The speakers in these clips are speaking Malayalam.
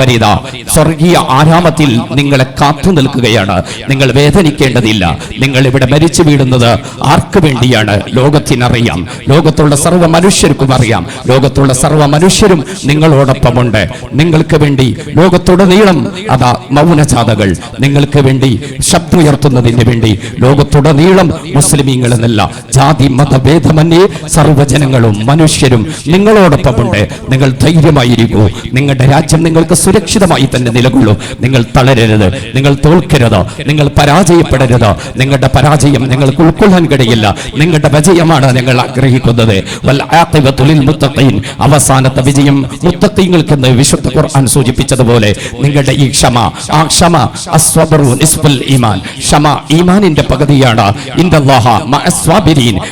വരിത സ്വർഗീയ ആരാമത്തിൽ നിങ്ങളെ കാത്തു നിൽക്കുകയാണ്. നിങ്ങൾ വേദനിക്കേണ്ടതില്ല. നിങ്ങൾ ഇവിടെ മരിച്ചു വീടുന്നത് ആർക്ക് വേണ്ടിയാണ്? ലോകത്തിനറിയാം. ലോകത്തുള്ള സർവ മനുഷ്യർക്കും അറിയാം. ലോകത്തുള്ള സർവ മനുഷ്യരും നിങ്ങളോടൊപ്പമുണ്ട്. നിങ്ങൾക്ക് വേണ്ടി ലോകത്തുടനീളം അതാ മൗനജാഥകൾ. നിങ്ങൾക്ക് വേണ്ടി ശബ്ദമുയർത്തുന്നതിന് വേണ്ടി ലോകത്തുടനീളം മുസ്ലിമീങ്ങൾ എന്നല്ല ജാതി മതഭേദമന്യേ സർവജനങ്ങളും മനുഷ്യരും നിങ്ങളോടൊപ്പമുണ്ട്. നിങ്ങൾ ധൈര്യമായിരിക്കൂ. നിങ്ങളുടെ രാജ്യം നിങ്ങൾക്ക് സുരക്ഷിതമായി തന്നെ നിലകൊള്ളൂ. നിങ്ങൾ തളരരുത്. നിങ്ങൾ തോൽക്കരുത്. നിങ്ങൾ പരാജയപ്പെടരുത്. നിങ്ങളുടെ പരാജയം നിങ്ങൾക്ക് ഉൾക്കൊള്ളാൻ കഴിയില്ല. നിങ്ങളുടെ വിജയമാണ് ഞങ്ങൾ ആഗ്രഹിക്കുന്നത്. അവസാനത്തെ വിജയം മുത്തഖീങ്ങൾക്കെന്ന് വിശുദ്ധ ഖുർആൻ സൂചിപ്പിച്ചതുപോലെ നിങ്ങളുടെ ഈ ക്ഷമ ആ ക്ഷമ ഈമാൻ. ക്ഷമ ഈമാനിന്റെ പകുതിയാണ്.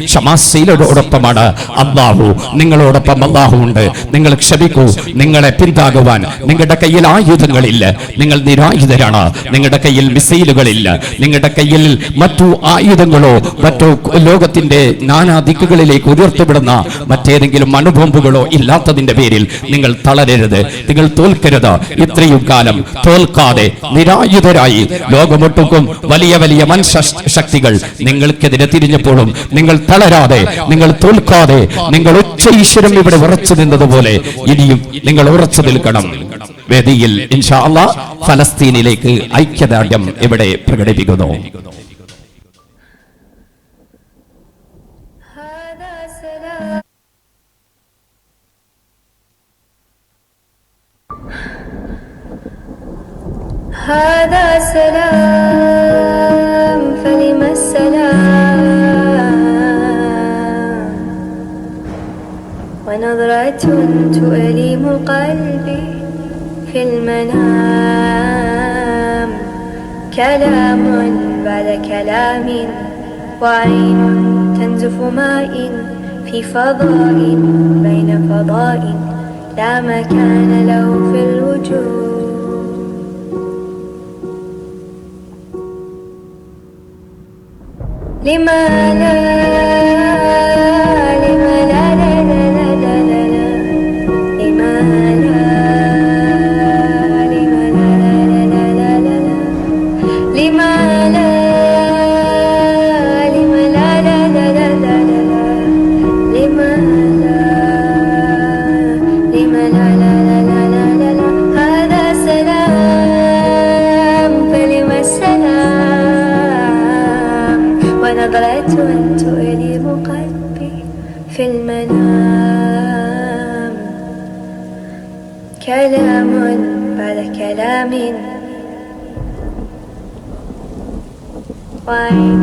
ക്ഷമാശീലരോടൊപ്പമാണ് അള്ളാഹു നിങ്ങളോടൊപ്പം അള്ളാഹു ഉണ്ട്. നിങ്ങൾ ക്ഷമിക്കൂ. നിങ്ങളെ പിന്താകുവാൻ. നിങ്ങളുടെ കയ്യിൽ ആയുധങ്ങളില്ല. നിങ്ങൾ നിരായുധരാണ്. നിങ്ങളുടെ കയ്യിൽ മിസൈലുകളില്ല. നിങ്ങളുടെ കയ്യിൽ മറ്റു ആയുധങ്ങളോ മറ്റോ ലോകത്തിന്റെ നാനാ ദിക്കുകളിലേക്ക് ഉയർത്തപ്പെടുന്ന മറ്റേതെങ്കിലും അണുബോംബുകളോ ഇല്ലാത്തതിന്റെ പേരിൽ നിങ്ങൾ തളരരുത്. നിങ്ങൾ തോൽക്കരുത്. ഇത്രയും കാലം തോൽക്കാതെ നിരായുധരായി ലോകമൊട്ടുക്കും വലിയ വലിയ മനുഷ്യ ശക്തികൾ നിങ്ങൾക്കെതിരെ തിരിഞ്ഞപ്പോഴും നിങ്ങൾ തളരാതെ നിങ്ങൾ തോൽക്കാതെ നിങ്ങൾ ഉച്ച ഈശ്വരം ഇവിടെ ഉറച്ചു നിന്നതുപോലെ ഇനിയും നിങ്ങൾ ഉറച്ചു നിൽക്കണം. വേദിയിൽ ഇൻഷാ അള്ളാ ഫലസ്തീനിലേക്ക് ഐക്യദാർഢ്യം ഇവിടെ പ്രകടിപ്പിക്കുന്നു هذا سلام هذا سلام فلم السلام ونظرة تؤلم قلبي في المنام. كلام بعد كلام وعين تنزف ماء في فضاء بين فضاء. لا مكان له في الوجود. لما لا لا لا لا لا لا هذا سلام فلم السلام؟ ونظرة تؤلم قلبي في المنام. كلام بعد كلام. وعين.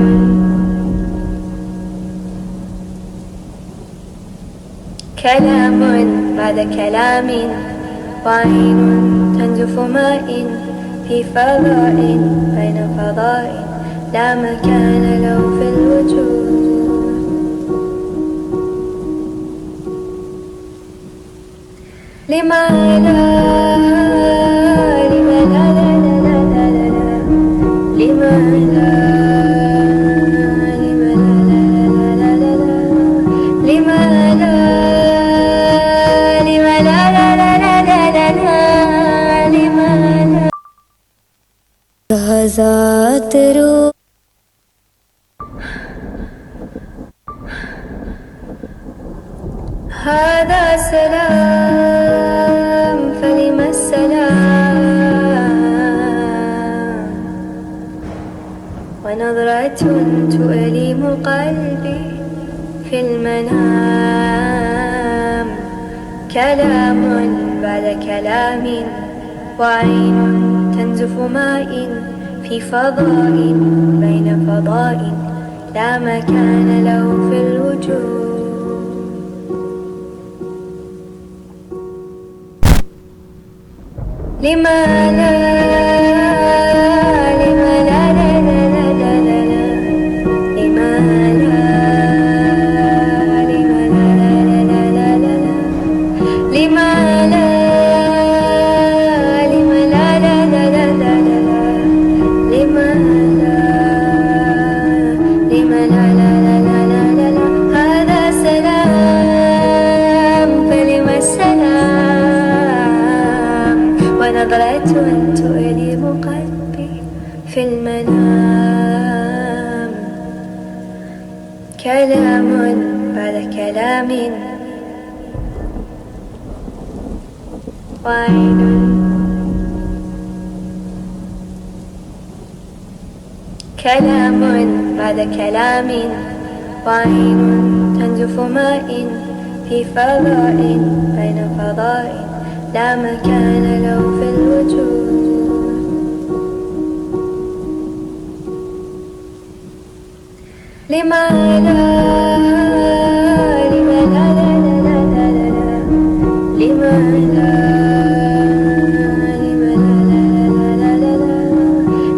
كلام بعد كلام وعين تنزف ماء في فضاء بين فضاء. لا مكان له في الوجود. لما هذا سلام فلم السلام؟ ونظرة تؤلم قلبي في المنام. كلام بعد كلام وعين تنزف ماء في فضاء بين فضاء لا مكان له في الوجود. لما لا كلام بعد كلام. وعين كلام بعد كلام. وعين تنزف ماء في فضاء بين فضاء. لا مكان له في الوجود. لا لا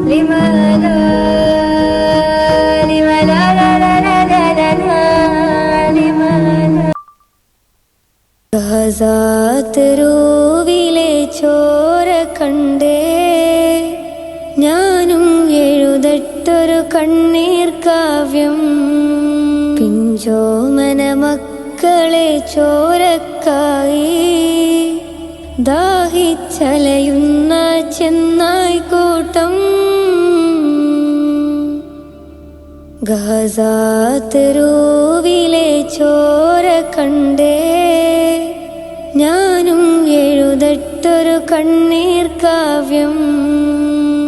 لما لا ഗസാത്തരൂവിലെ ചോര കണ്ടേ കണ്ണീർ കാവ്യം. പിഞ്ചോമന മക്കളെ ചോരക്കായി. ദാഹിച്ചലയുന്ന കൂട്ടം. ഗസാത്തരൂവിലെ ചോര കണ്ടേ. ഞാനും എഴുതട്ടൊരു കണ്ണീർ കാവ്യം.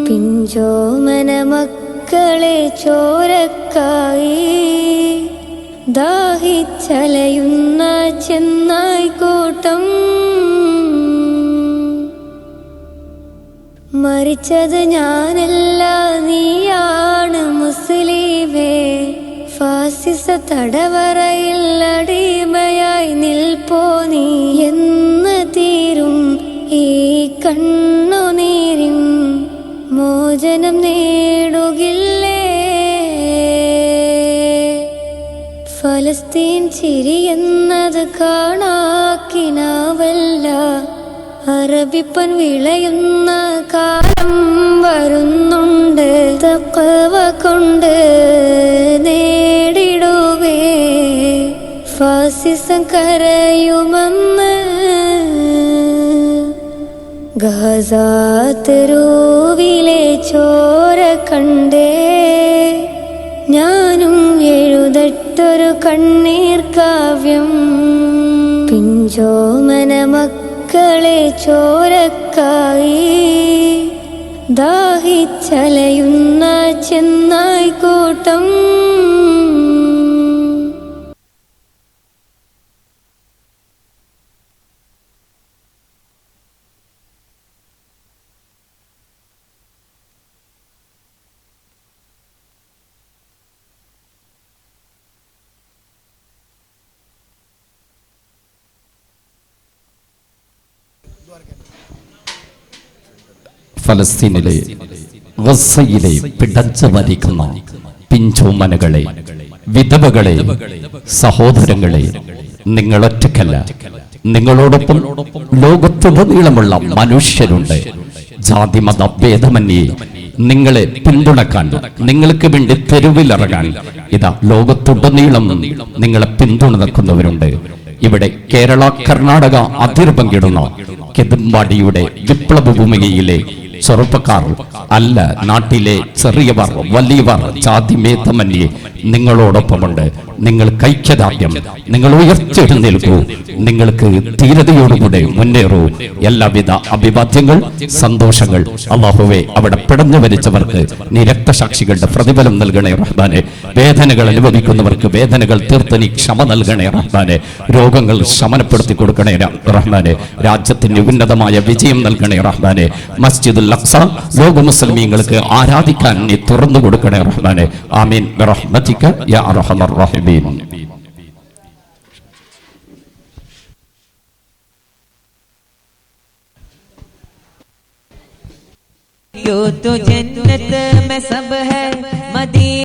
പിഞ്ചോമന മക്കളെ ചോരക്കായി ദാഹിച്ചലയുന്ന ചെന്നായി കൂട്ടം. മരിച്ചത് ഞാനല്ല നീയാണ് മുസ്ലിമേ. ഫാസിസ തടവറയിൽ അടിമയായി നിൽപ്പോ നീ എന്ന് തീരും ഈ കണ്ണുനീരും മോചനം നേടുകില്ലേ ചിരിയെന്നത് കാണാക്കിനാവല്ല. അറബിപ്പൻ വിളയുന്ന കാലം വരുന്നുണ്ട്. തക്കവ കൊണ്ട് നേടിടുവേ. ഫാസിസം കരയുമെന്ന് ഗസാത്തരൂവിലെ ചോര കണ്ടേ. ഞാനും എഴുതട്ടൊരു കണ്ണീർ കാവ്യം. പിഞ്ചോമന മക്കളെ ചോരക്കായി. ദാഹിച്ചലയുന്ന ചെന്നായി ഫലസ്തീനിലെ ഗസയിലെ പിടച്ചു മരിക്കുന്ന പിഞ്ചോമനകളെ വിധവകളെ സഹോദരങ്ങളെ നിങ്ങളൊറ്റക്കല്ല നിങ്ങളോടൊപ്പം ലോകത്തുടനീളമുള്ള മനുഷ്യരുണ്ട്. ജാതി മത ഭേദമന്യേ നിങ്ങളെ പിന്തുണക്കാൻ നിങ്ങൾക്ക് വേണ്ടി തെരുവിലിറങ്ങാൻ ഇതാ ലോകത്തുടനീളം നിങ്ങളെ പിന്തുണ നിൽക്കുന്നവരുണ്ട് ഇവിടെ കേരള കർണാടക അതിർ പങ്കിടുന്ന കെതുമ്പാടിയുടെ വിപ്ലവ ഭൂമികയിലെ ചെറുപ്പക്കാർ അല്ല നാട്ടിലെ ചെറിയവർ വലിയവർ ജാതി മേത്തമന്യേ നിങ്ങളോടൊപ്പമുണ്ട്. നിങ്ങൾ കൈക്യദാർഢ്യം നിങ്ങൾ ഉയർച്ചെഴുന്നേൽക്കൂ നിങ്ങൾക്ക് ധീരതയോടുകൂടെ മുന്നേറൂ. എല്ലാവിധ അഭിവാദ്യങ്ങൾ സന്തോഷങ്ങൾ അള്ളാഹുവെ അവിടെ പിടഞ്ഞു വരിച്ചവർക്ക് നീ രക്തസാക്ഷികളുടെ പ്രതിഫലം നൽകണേ റഹ്ബാനെ വേദനകൾ അനുഭവിക്കുന്നവർക്ക് വേദനകൾ തീർത്ത് നീ ക്ഷമ നൽകണേ റഹ്ബാനെ രോഗങ്ങൾ ശമനപ്പെടുത്തി കൊടുക്കണേ റഹ്മാനെ. രാജ്യത്തിന് ഉന്നതമായ വിജയം നൽകണേ റഹ്മാനെ. മസ്ജിദുൽ അക്സ ലോക മുസ്ലിമീങ്ങൾക്ക് ആരാധിക്കാൻ നീ തുറന്നു കൊടുക്കണേ റഹ്മാനെ ആമീൻ റഹ്മത്തിക യാ അർഹമർ റഹീമീൻ यो तो जन्नत में सब है मदी